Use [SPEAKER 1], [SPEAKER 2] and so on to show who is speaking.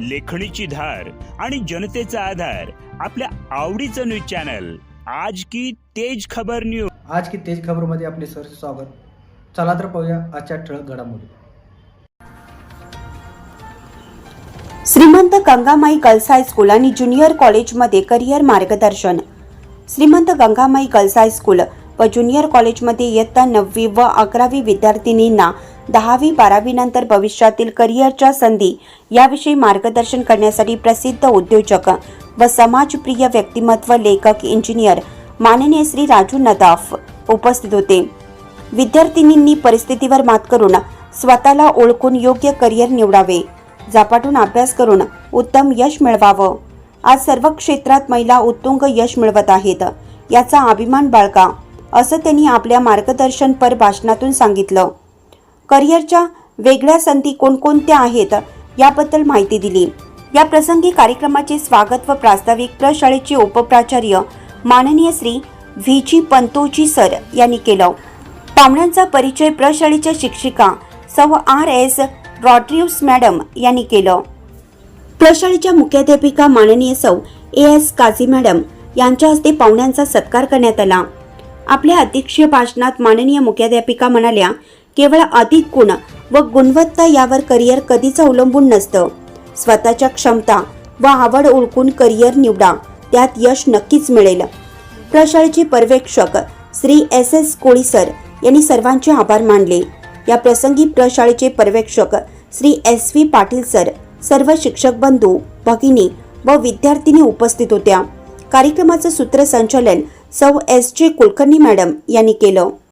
[SPEAKER 1] लेखणीची धार आणि जनतेचा आधार आपल्या आवडीचं न्यूज चॅनल. आज की तेज खबर न्यूज
[SPEAKER 2] आज की तेज खबरमध्ये आपले सर स्वागत. चला तर पाहूया आजच्या ठळक घडामोडी.
[SPEAKER 3] Shrimant Gangamai girls high school आणि ज्युनियर कॉलेजमध्ये करिअर मार्गदर्शन. Shrimant Gangamai girls high school व ज्युनियर कॉलेजमध्ये इयत्ता नववी व अकरावी विद्यार्थिनींना दहावी बारावी नंतर भविष्यातील करिअरच्या संधी याविषयी मार्गदर्शन करण्यासाठी प्रसिद्ध उद्योजक व समाजप्रिय व्यक्तिमत्व लेखक इंजिनियर माननीय श्री राजू नदाफ उपस्थित होते. विद्यार्थिनींनी परिस्थितीवर मात करून स्वतःला ओळखून योग्य करिअर निवडावे. झपाटून अभ्यास करून उत्तम यश मिळवावं. आज सर्व क्षेत्रात महिला उत्तुंग यश मिळवत आहेत. याचा अभिमान बाळगा असं त्यांनी आपल्या मार्गदर्शनपर भाषणातून सांगितलं. करिअरच्या वेगळ्या संधी कोणकोणत्या आहेत याबद्दल माहिती दिली. या प्रसंगी कार्यक्रमाचे स्वागत व प्रास्ताविक प्रशाळेचे उपप्राचार्य माननीय Shri V. G. Pantoji sir यांनी केलं. पाहुण्यांचा परिचय प्रशाळेच्या शिक्षिका सौ. आर. एस. रॉड्रिव्स मॅडम यांनी केलं. प्रशाळेच्या मुख्याध्यापिका माननीय सौ. ए. एस. काझी मॅडम यांच्या हस्ते पाहुण्यांचा सत्कार करण्यात आला. आपल्या अध्यक्षीय भाषणात माननीय मुख्याध्यापिका म्हणाल्या केवळ अधिक गुण व गुणवत्ता यावर करिअर कधीच अवलंबून नसतं. स्वतःच्या क्षमता व आवड ओळखून करिअर निवडा त्यात यश नक्कीच मिळेल. प्रशाळेचे पर्यवेक्षक Shri S S Koli sir यांनी सर्वांचे आभार मानले. या प्रसंगी प्रशाळेचे पर्यवेक्षक Shri S V Patil sir सर्व शिक्षक बंधू भगिनी व विद्यार्थिनी उपस्थित होत्या. कार्यक्रमाचं सूत्रसंचालन सौ एस जे कुलकर्णी मॅडम यांनी केलं.